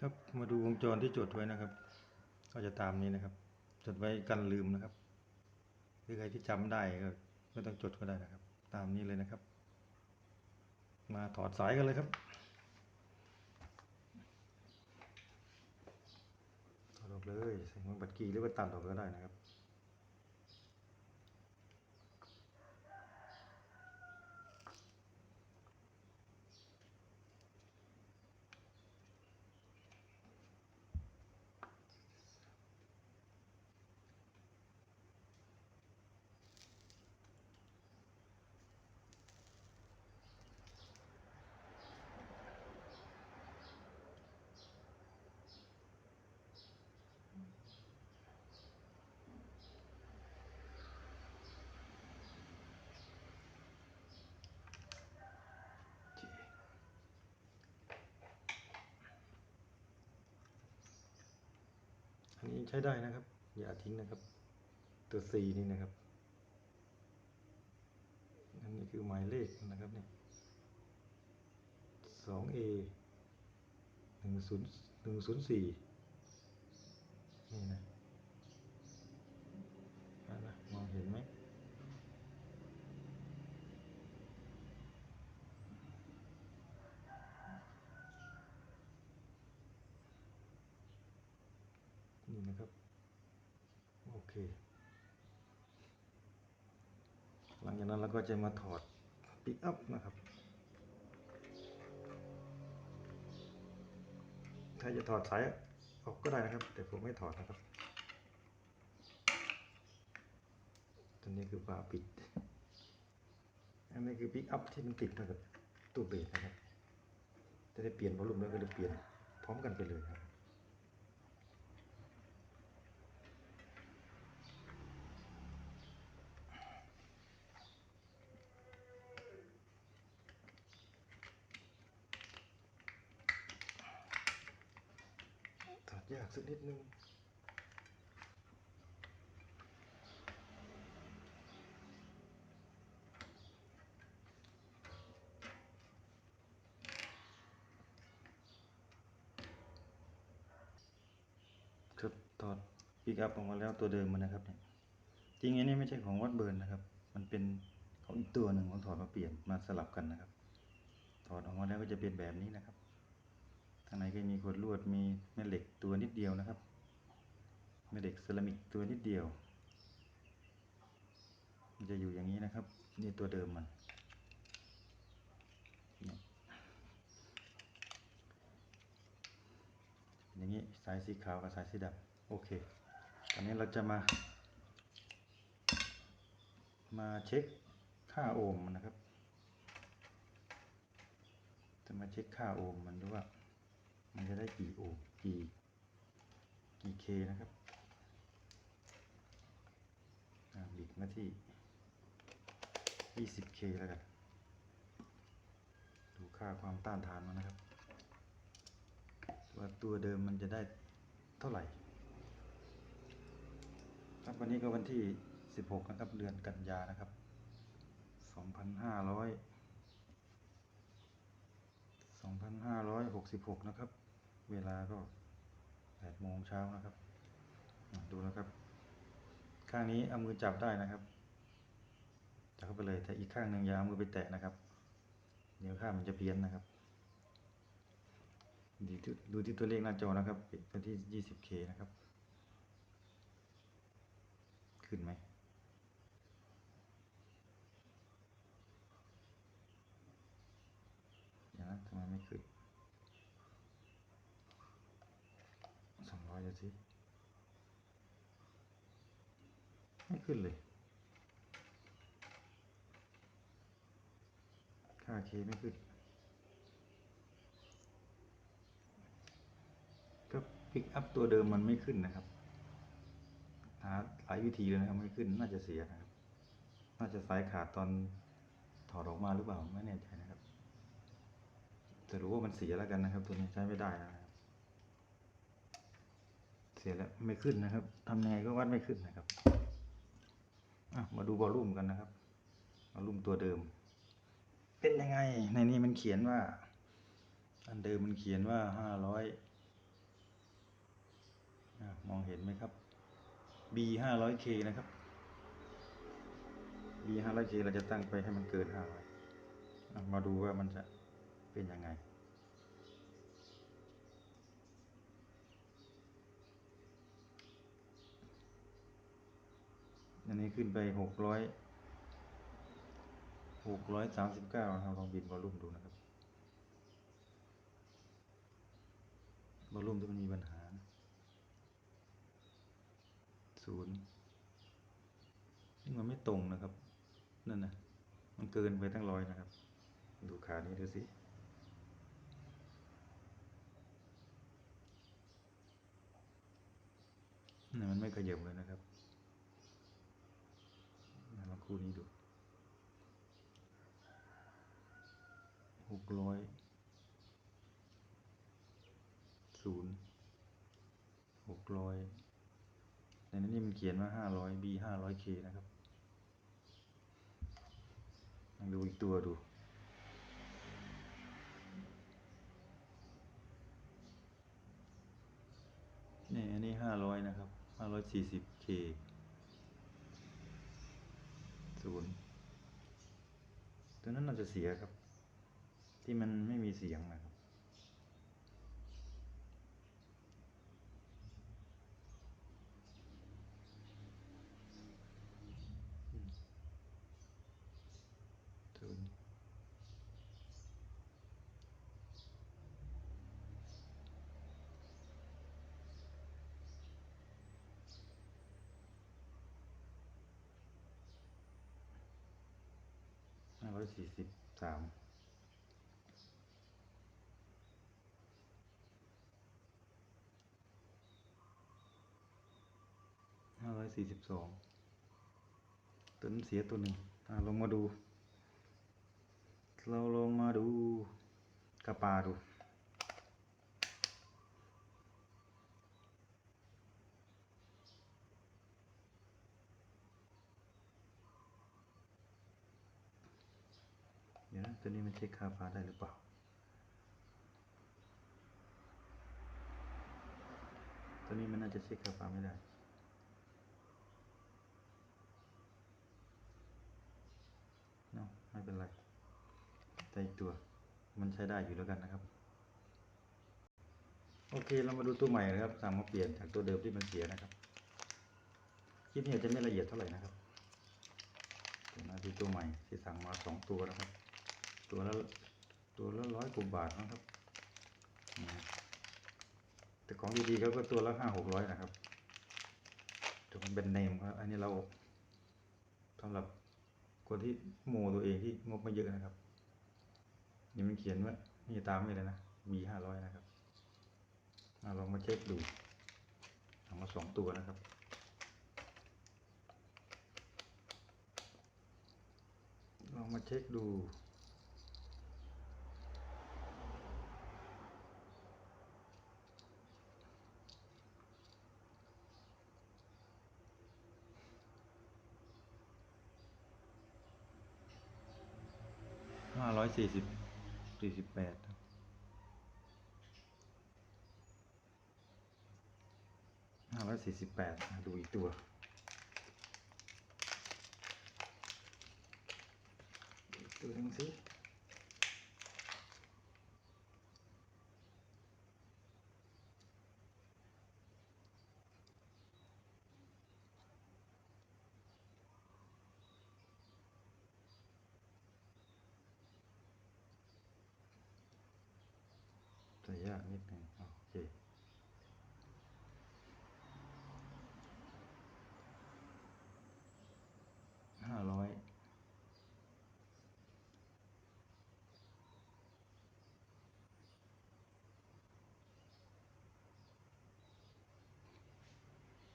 ครับมาดูวงจรที่จดไว้นะครับ ก็จะตามนี้นะครับ จดไว้กันลืมนะครับหรือใครที่จำได้ก็ไม่ต้องจดก็ได้นะครับ ตามนี้เลยนะครับ มาถอดสายกันเลยครับถอดออกเลยใส่หัวบัตรกีหรือว่าตัดออกก็ได้นะครับ ใช้ได้นะครับ อย่าทิ้งนะครับ ตัว C นี่นะครับอันนี้คือหมายเลขนะครับเนี่ยสอง A หนึ่งศูนย์หนึ่งศูนย์สี่นี่นะอะนะมองเห็นไหมนี่นะครับ โอเค หลังจากนั้นเราก็จะมาถอดปิกอัพนะครับ ถ้าจะถอดสายออกก็ได้นะครับ แต่ผมไม่ถอดนะครับ ตัวนี้คือฝาปิด อันนี้คือปิกอัพที่มันติดมากับตู้เบสนะครับ จะได้เปลี่ยนวอลลุ่มแล้วก็จะเปลี่ยนพร้อมกันไปเลยครับากสักนิดนึงครับถอดปิกอัพออกมาแล้วตัวเดิมมันนะครับเนี่ยจริงอันนี้ไม่ใช่ของวัดเบิร์นนะครับ มันเป็นของอีกตัวหนึ่งผมถอดมาเปลี่ยนมาสลับกันนะครับ ถอดออกมาแล้วก็จะเป็นแบบนี้นะครับ ข้างในก็มีขวดลวดมีแม่เหล็กตัวนิดเดียวนะครับ แม่เหล็กเซรามิกตัวนิดเดียว มันจะอยู่อย่างนี้นะครับ นี่ตัวเดิมมันอย่างนี้สายสีขาวกับสายสีดำโอเคตอนนี้เราจะมา มาเช็คค่าโอห์มนนะครับ จะมาเช็คค่าโอห์มมันดูว่า มันจะได้กี่โอห์กี่กี่เคนะครับบิดมาที่ 20k แล้วกัน ดูค่าความต้านทานมันนะครับ ว่าตัวเดิมมันจะได้เท่าไหร่ ครับวันนี้ก็วันที่ 16 นะครับ เดือนกันยานะครับ 2,500 2,566 นะครับ เวลาก็8โมงเช้านะครับ ดูนะครับ ข้างนี้เอามือจับได้นะครับ จับเข้าไปเลย แต่อีกข้างหนึ่งอยาเอามือไปแตะนะครับ เดี๋ยวข้ามันจะเพี้ยนนะครับดูที่ดูที่ตัวเลขหน้าจอนะครับเป็นที่ 20k นะครับ ขึ้นไหมเดี๋ยวนะทำไมไม่ขึ้น สิไม่ขึ้นเลย ค่าเคไม่ขึ้น ก็ปิกอัพตัวเดิมมันไม่ขึ้นนะครับหาหลายวิธีเลยนะครับไม่ขึ้นน่าจะเสียนะครับ น่าจะสายขาดตอนถอดออกมาหรือเปล่าไม่แน่ใจนะครับ แต่รู้ว่ามันเสียแล้วกันนะครับ ตัวนี้ใช้ไม่ได้นะ สียแล้วไม่ขึ้นนะครับทำยังไงก็วัดไม่ขึ้นนะครับมาดูวอลลุ่มกันนะครับวอลลุ่มตัวเดิม เป็นยังไง ในนี้มันเขียนว่า อันเดิมมันเขียนว่าห้าร้อยมองเห็นไหมครับ B ห้าร้อย K นะครับ B ห้าร้อย K เราจะตั้งไปให้มันเกินห้าร้อยมาดูว่ามันจะเป็นยังไง อันนี้ขึ้นไปหกร้อยหกร้อยสามสิบเก้านะครับลองบิดวอลลุ่มดูนะครับวอลลุ่มที่มันมีปัญหาศูนย์ซึ่มันไม่ตรงนะครับ นั่นนะมันเกินไปตั้งร้อยนะครับ ดูขานี้ดูสินี่มันไม่ขยับเลยนะครับ คู่นี้ดูหกร้อยศูนย์หกร้อยในนั้นนี่มันเขียนว่าห้าร้อย B ห้าร้อย K นะครับลองดูอีกตัวดูนี่อันนี้ห้าร้อยนะครับห้าร้อยสี่สิบ K ศูนย์ตัวนั้นเราจะเสียครับ ที่มันไม่มีเสียงนะครับ อืมศูนย์ห้าร้อย สี่สิบสามห้าร้อยสี่สิบสองตัวนั้นเสียตัวหนึ่งอ่าลงมาดู เราลงมาดูกระปาดู ดี๋ยวนะตัวนี้มันเช็คค่าปลาได้หรือเปล่า ตัวนี้มันน่าจะเช็คค่าปลาไม่ได้เนาะไม่เป็นไรแต่อีกตัวมันใช้ได้อยู่แล้วกันนะครับ โอเคเรามาดูตัวใหม่นะครับสั่งมาเปลี่ยนจากตัวเดิมที่มันเสียนะครับคลิปนี้อาจจะไม่ละเอียดเท่าไหร่นะครับมาดูตัวใหม่ที่สั่งมาสองตัวนะครับ ตัวละตัวละร้อยกว่าบาทนะครับ แต่ของดีๆเขาก็ตัวละห้าหกร้อยนะครับแต่มันเป็นเนมครับ อันนี้เราสำหรับคนที่โมตัวเองที่งบไม่เยอะนะครับ นี่มันเขียนว่านี่ตามนี่เลยนะ B ห้าร้อยนะครับอะลองมาเช็คดูเอามาสองตัวนะครับลองมาเช็คดู ห้าร้อย สี่สิบสี่สิบแปดห้าร้อยสี่สิบแปดดูอีกตัวอีตัวหนึงสิ ยากนิดหนึ่งโอเคห้าร้อย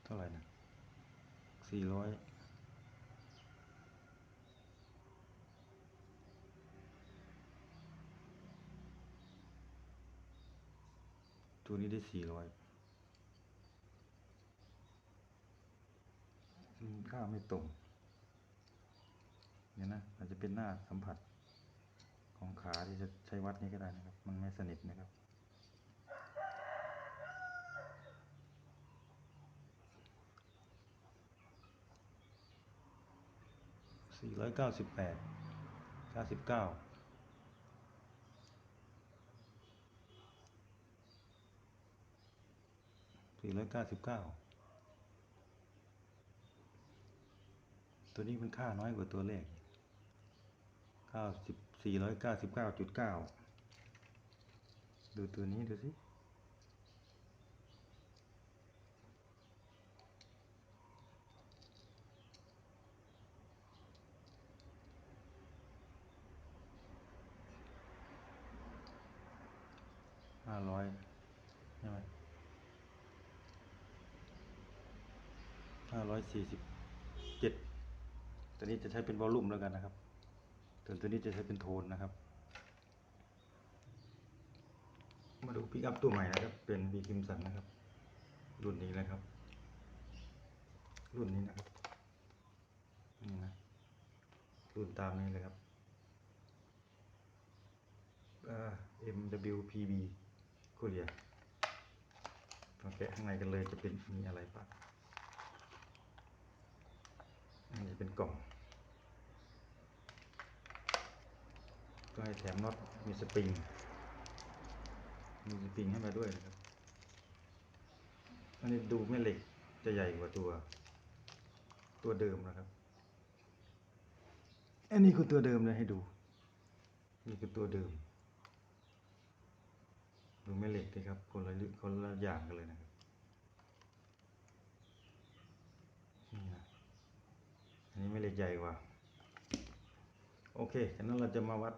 เท่าไหร่นะสี่ร้อย ตัวนี้ได้สี่ร้อยค่าไม่ตรงเนี่ยนะอาจจะเป็นหน้าสัมผัสของขาที่จะใช้วัดนี้ก็ได้นะครับ มันไม่สนิทนะครับ สี่ร้อยเก้าสิบแปดเก้าสิบเก้า สี่ร้อยเก้าสิบเก้าตัวนี้มันค่าน้อยกว่าตัวเลขเก้าสิบสี่ร้อยเก้าสิบเก้าจุดเก้าดูตัวนี้ดูสิห้าร้อยใช่ไหม ห้าร้อยสี่สิบเจ็ดตัวนี้จะใช้เป็นวอลลุ่มแล้วกันนะครับส่วนตัวนี้จะใช้เป็นโทนนะครับ มาดูปิกอัพตัวใหม่นะครับ เป็นบีคิมสันนะครับ รุ่นนี้นะครับ รุ่นนี้นะครับ นี่นะ รุ่นตามนี้เลยครับ MWPB คูเรียมาแกะข้างในกันเลยจะเป็นมีอะไรบ้าง อันนี้เป็นกล่อง ก็ให้แถมน็อตมีสปริง มีสปริงให้มาด้วยนะครับ อันนี้ดูแม่เหล็กจะใหญ่กว่าตัว ตัวเดิมนะครับ อันนี้คือตัวเดิมเลยให้ดู นี่คือตัวเดิม ดูแม่เหล็กดิครับ คนละคนละอย่างกันเลยนะครับ นี่นะ อั นนี้แม่เล็กใหญ่กว่า โอเคฉะนั้นเราจะมาวัด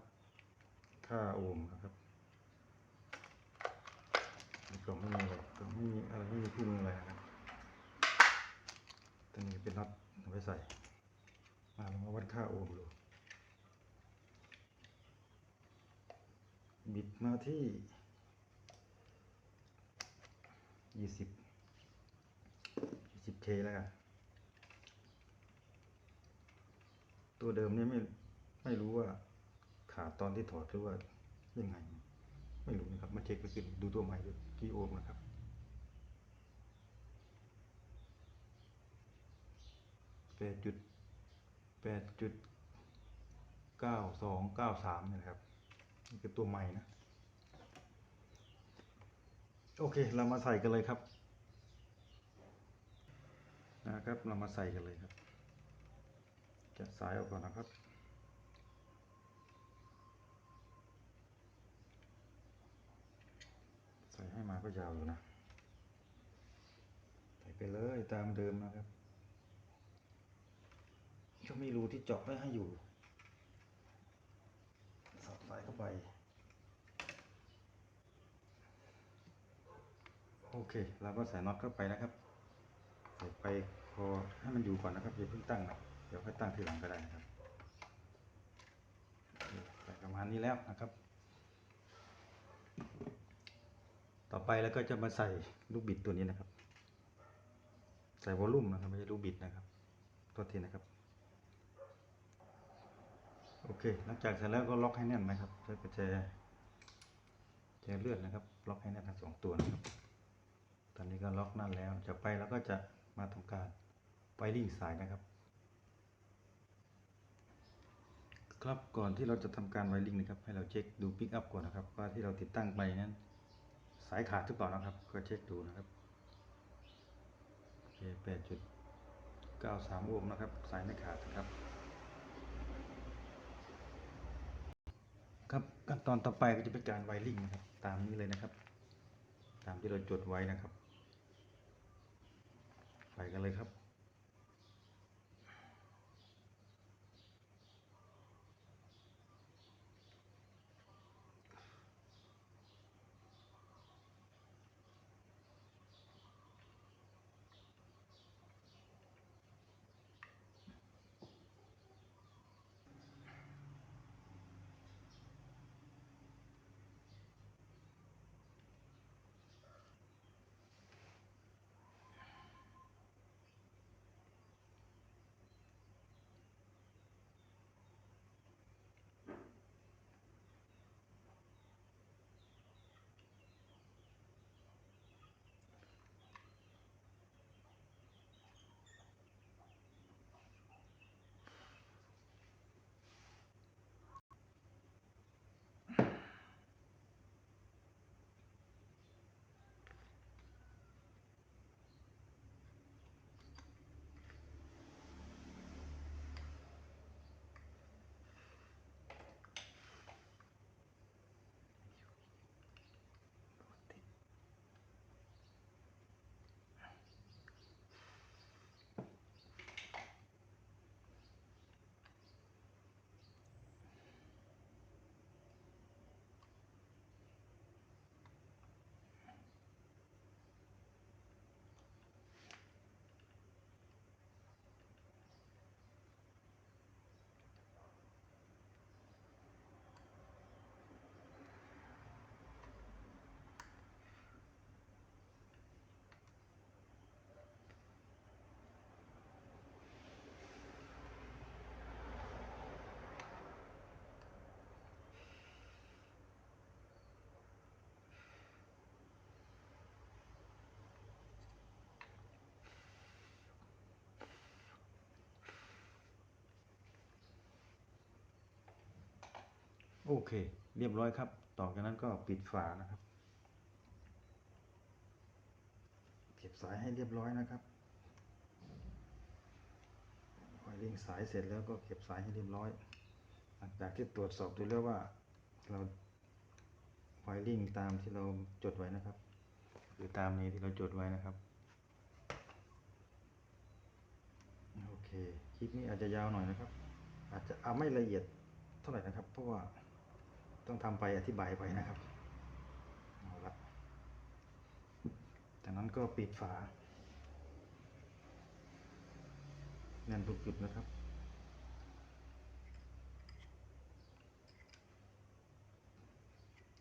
ค่าโอห์มนะครับกล่องไม่มีอะไรกล่องไม่มีอะไรไม่มีคู่มืออะไรนะครับตัวนี้เป็นน็อตเอาไว้ใส่มาเรามาวัดค่าโอห์มดูบิดมาที่ยี่สิบยี่สิบเคแล้วกัน ตัวเดิมเนี่ยไม่ไม่รู้ว่าขาดตอนที่ถอดหรือว่ายังไง ไม่รู้นะครับ มาเช็คไปขึ้นดูตัวใหม่กี่โอห์มนะครับแปดจุดแปดจุดเก้าสองเก้าสามนี่นะครับนี่คือตัวใหม่นะ โอเค เรามาใส่กันเลยครับ นะครับ เรามาใส่กันเลยครับ แกะสายออกก่อนนะครับ ใส่ให้มาก็ยาวอยู่นะ ใส่ไปเลยตามเดิมนะครับ ก็มีรูที่เจาะไว้ให้อยู่ สอดสายเข้าไป โอเค เราก็ใส่น็อตเข้าไปนะครับ ใส่ไปพอให้มันอยู่ก่อนนะครับอย่าเพิ่งตั้งนะ ดี๋ยวค่อยตั้งทีหลังก็ได้นะครับใส่ประมาณนี้แล้วนะครับ ต่อไปแล้วก็จะมาใส่ลูกบิดตัวนี้นะครับ ใส่วอลลุ่มนะครับไม่ใช่ลูกบิดนะครับโทษทีนะครับ โอเค หลังจากเสร็จแล้วก็ล็อกให้แน่นนะครับใช้ประแจแจเลือดนะครับ ล็อกให้แน่นทั้งสองตัวนะครับ ตอนนี้ก็ล็อกนั่นแล้วจากไปเราก็จะมาทำการไวริ่งสายนะครับ ครับก่อนที่เราจะทำการไวริงนะครับ ให้เราเช็คดูปิกอัพก่อนนะครับ ว่าที่เราติดตั้งไปนั้น สายขาดหรือเปล่านะครับ ก็เช็คดูนะครับโอเคแปดจุดเก้าสามโอห์มนะครับ สายไม่ขาดนะครับ ครับขั้นตอนต่อไปก็จะเป็นการไวริงนะครับ ตามนี้เลยนะครับ ตามที่เราจดไว้นะครับ ไปกันเลยครับ โอเค เรียบร้อยครับ ต่อจากนั้นก็ปิดฝานะครับเก็บสายให้เรียบร้อยนะครับไวริงสายเสร็จแล้วก็เก็บสายให้เรียบร้อย หลังจากที่ตรวจสอบดูแล้วว่าเราไวริงตามที่เราจดไว้นะครับหรือตามนี้ที่เราจดไว้นะครับโอเคคลิปนี้อาจจะยาวหน่อยนะครับ อาจจะเอาไม่ละเอียดเท่าไหร่นะครับ เพราะว่า ต้องทำไปอธิบายไปนะครับเอาละจากนั้นก็ปิดฝาแน่นทุกจุดนะครับ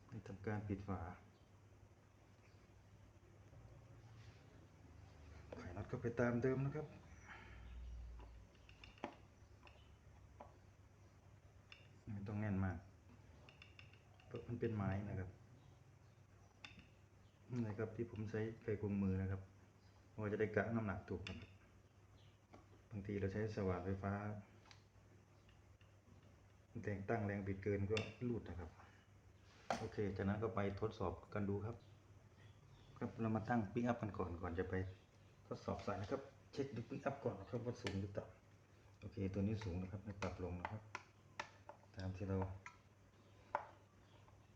ให้ทำการปิดฝาไขน็อตก็ไปตามเดิมนะครับ ไม่ต้องแน่นมากเพราะ มันเป็นไม้นะครับนี่นะครับที่ผมใช้ไขควงมือนะครับเพราะว่าจะได้กะน้ำหนักถูกนะครับบางทีเราใช้สว่านไฟฟ้าแต่งตั้งแรงบิดเกินก็รูดนะครับ โอเค จากนั้นก็ไปทดสอบกันดูครับ ครับเรามาตั้งปิ้งอัพกันก่อนก่อนจะไปทดสอบสายนะครับ เช็คดูปิ้งอัพก่อนนะครับว่าสูงหรือต่ำโอเค ตัวนี้สูงนะครับปรับลงนะครับ ตามที่เรา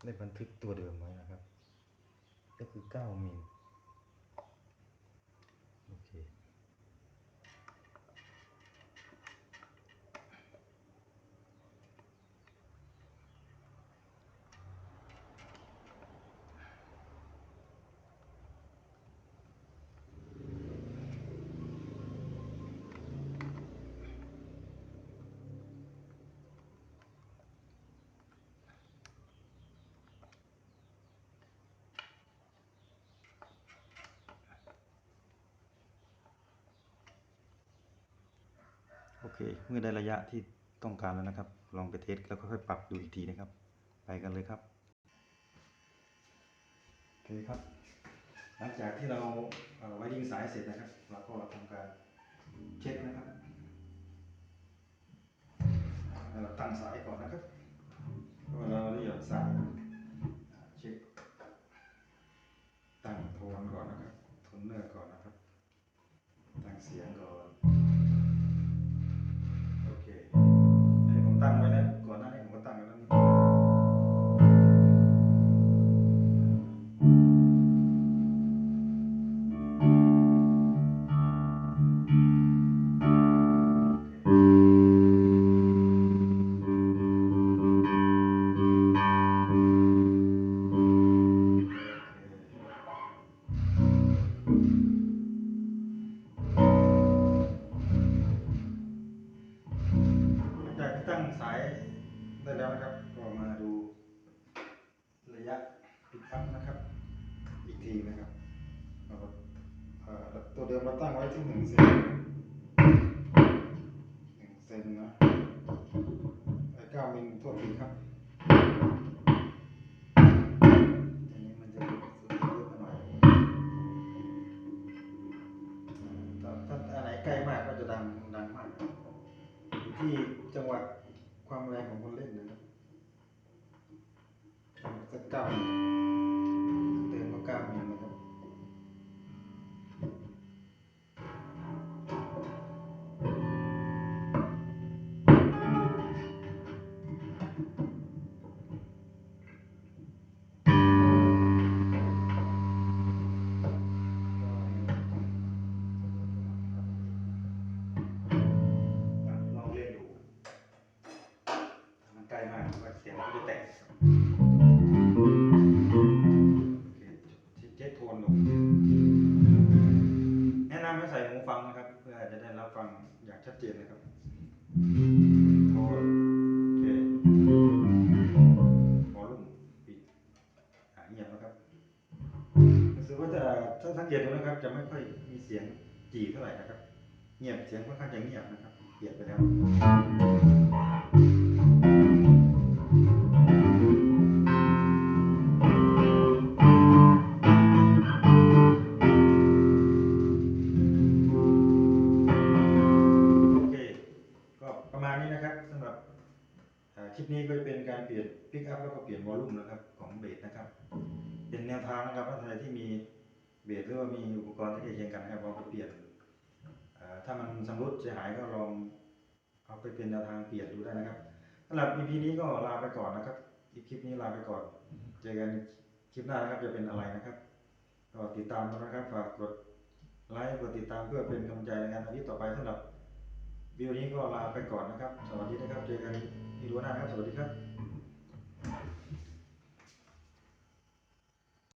ได้บันทึกตัวเดิมไว้นะครับ ก็คือ 9 มิล โอเค โอเค เมื่อได้ระยะที่ต้องการแล้วนะครับ ลองไปเทสแล้วค่อยๆปรับดูอีกทีนะครับ ไปกันเลยครับโอเคครับ หลังจากที่เราเอ่อไว้ยิงสายเสร็จนะครับ เราก็ทำการเช็คนะครับให้เราตั้งสายก่อนนะครับเราเวลาเราหยอนสายเช็คตั้งโทนก่อนนะครับโทนเนอร์ก่อนนะครับตั้งเสียง อ สึกว่าจะถ้าสังเกตดูนะครับ จะไม่ค่อยมีเสียงจีเท่าไหร่นะครับ เงียบเสียงค่อนข้างจะเงียบนะครับ เปลี่ยนไปแล้ว คลิปนี้ก็จะเป็นการเปลี่ยนพิกอัพแล้วก็เปลี่ยนวอลลุ่มนะครับของเบสนะครับ เป็นแนวทางนะครับถ้าใครที่มีเบสหรือว่ามีอุปกรณ์ที่ใกล้เคียงกันนะครับลองไปเปลี่ยนถ้ามันสำรุดเสียหายก็ลองเอาไปเป็นแนวทางเปลี่ยนดูได้นะครับสำหรับ EP นี้ก็ลาไปก่อนนะครับอีกคลิปนี้ลาไปก่อน เจอกันคลิปหน้านะครับจะเป็นอะไรนะครับก็ติดตามนะครับฝากกดไลค์กดติดตามเพื่อเป็นกำลังใจในการทำคลิปต่อไปสำหรับวิอนี้ก็ลาไปก่อนนะครับ สวัสดีนะครับ เจอกัน ที่รู้หน้า